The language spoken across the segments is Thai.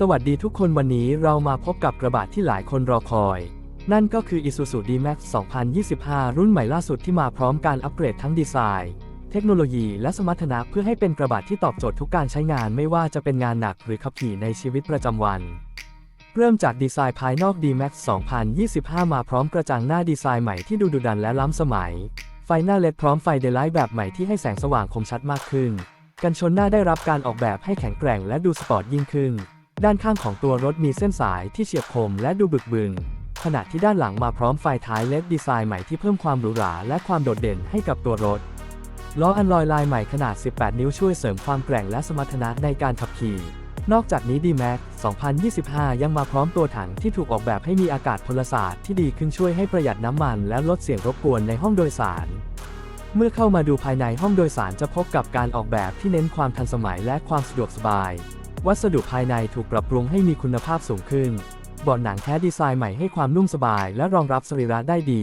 สวัสดีทุกคนวันนี้เรามาพบกับกระบะที่หลายคนรอคอย นั่นก็คือ Isuzu D-Max 2025 รุ่นใหม่ล่าสุดที่มาพร้อมการอัปเกรดทั้งดีไซน์ เทคโนโลยีและสมรรถนะเพื่อให้เป็นกระบะที่ตอบโจทย์ทุกการใช้งานไม่ว่าจะเป็นงานหนักหรือขับขี่ในชีวิตประจำวัน เริ่มจากดีไซน์ภายนอก D-Max 2025 มาพร้อมกระจังหน้าดีไซน์ใหม่ที่ดูดุดันและล้ำสมัย ไฟหน้าเลดพร้อมไฟเดลไลท์แบบใหม่ที่ให้แสงสว่างคมชัดมากขึ้น กันชนหน้าได้รับการออกแบบให้แข็งแกร่งและดูสปอร์ตยิ่งขึ้น ด้านข้างของตัวรถมีเส้นสายที่เฉียบคมและดูบึกบึนขณะที่ด้านหลังมาพร้อมไฟท้ายเล็ดดีไซน์ใหม่ที่เพิ่มความหรูหราและความโดดเด่นให้กับตัวรถ ล้ออันลอยลายใหม่ขนาด 18 นิ้วช่วยเสริมความแกร่งและสมรรถนะในการขับขี่ นอกจากนี้ D-Max 2025 ยังมาพร้อมตัวถังที่ถูกออกแบบให้มีอากาศพลศาสตร์ที่ดีขึ้นช่วยให้ประหยัดน้ำมันและลดเสียงรบกวนในห้องโดยสาร เมื่อเข้ามาดูภายในห้องโดยสารจะพบกับการออกแบบที่เน้นความทันสมัยและความสะดวกสบาย วัสดุภายในถูกปรับปรุงให้มีคุณภาพสูงขึ้นบาะหนังแท้ดีไซน์ใหม่ให้ความนุ่มสบายและรองรับสรีระได้ดี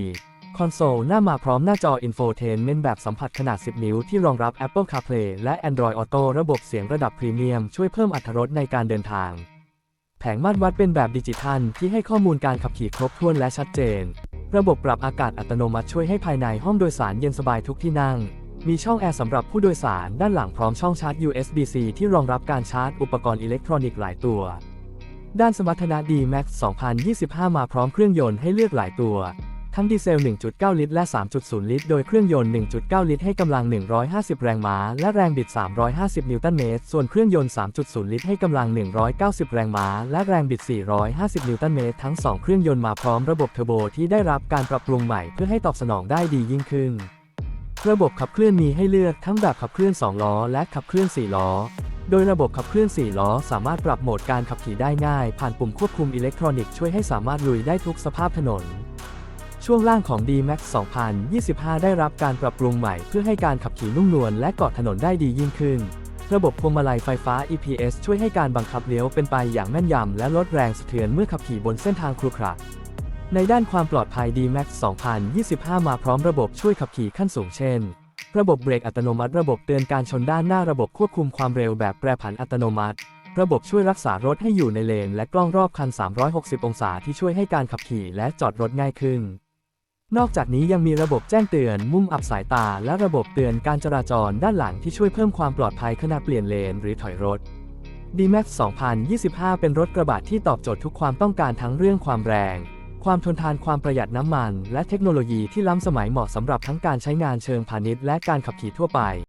คอนโซลหน้ามาพร้อมหน้าจอ Infotainment แบบสัมผัสขนาด 10 นิ้วที่รองรับ Apple CarPlay และ Android Auto ระบบเสียงระดับพรีเมียมช่วยเพิ่มอรรถรสในการเดินทาง แผงมาตรวัดเป็นแบบดิจิทัล ที่ให้ข้อมูลการขับขี่ครบถ้วนและชัดเจน ระบบปรับอากาศอัตโนมัติช่วยให้ภายในห้องโดยสารเย็นสบายทุกที่นั่ง มีช่องแอร์สำหรับผู้โดยสารด้านหลังพร้อมช่องชาร์จ USB-C ที่รองรับการชาร์จอุปกรณ์อิเล็กทรอนิกส์หลายตัว ด้านสมรรถนะ D-Max 2025 มาพร้อมเครื่องยนต์ให้เลือกหลายตัว ทั้งดีเซล 1.9 ลิตร และ 3.0 ลิตร โดยเครื่องยนต์ 1.9 ลิตรให้กำลัง 150 แรงม้า และแรงบิด 350 นิวตันเมตร ส่วนเครื่องยนต์ 3.0 ลิตรให้กำลัง 190 แรงม้า และแรงบิด 450 นิวตันเมตร ทั้ง 2 เครื่องยนต์มาพร้อมระบบเทอร์โบที่ได้รับการปรับปรุงใหม่เพื่อให้ตอบสนองได้ดียิ่งขึ้น ระบบขับเคลื่อนมีให้เลือกทั้งแบบขับเคลื่อน 2 ล้อ และขับเคลื่อน 4 ล้อ โดยระบบขับเคลื่อน 4 ล้อ สามารถปรับโหมดการขับขี่ได้ง่าย ผ่านปุ่มควบคุมอิเล็กทรอนิกส์ช่วยให้สามารถลุยได้ทุกสภาพถนน ช่วงล่างของ D-Max 2025 ได้รับการปรับปรุงใหม่เพื่อให้การขับขี่นุ่มนวลและเกาะถนนได้ดียิ่งขึ้น ระบบพวงมาลัยไฟฟ้า EPS ช่วยให้การบังคับเลี้ยวเป็นไปอย่างแม่นยำและลดแรงสะเทือนเมื่อขับขี่บนเส้นทางครุขระ ในด้านความปลอดภัย D-Max 2025 มาพร้อมระบบช่วยขับขี่ขั้นสูงเช่น ระบบเบรกอัตโนมัติ ระบบเตือนการชนด้านหน้า ระบบควบคุมความเร็วแบบแปรผันอัตโนมัติ ระบบช่วยรักษารถให้อยู่ในเลน และกล้องรอบคัน 360 องศาที่ช่วยให้การขับขี่และจอดรถง่ายขึ้น นอกจากนี้ยังมีระบบแจ้งเตือน มุมอับสายตา และระบบเตือนการจราจรด้านหลังที่ช่วยเพิ่มความปลอดภัยขณะเปลี่ยนเลนหรือถอยรถ D-Max 2025 เป็นรถกระบะที่ตอบโจทย์ทุกความต้องการทั้งเรื่องความแรง ความทนทานความประหยัดน้ำมัน และเทคโนโลยีที่ล้ำสมัยเหมาะสำหรับทั้งการใช้งานเชิงพาณิชย์และการขับขี่ทั่วไป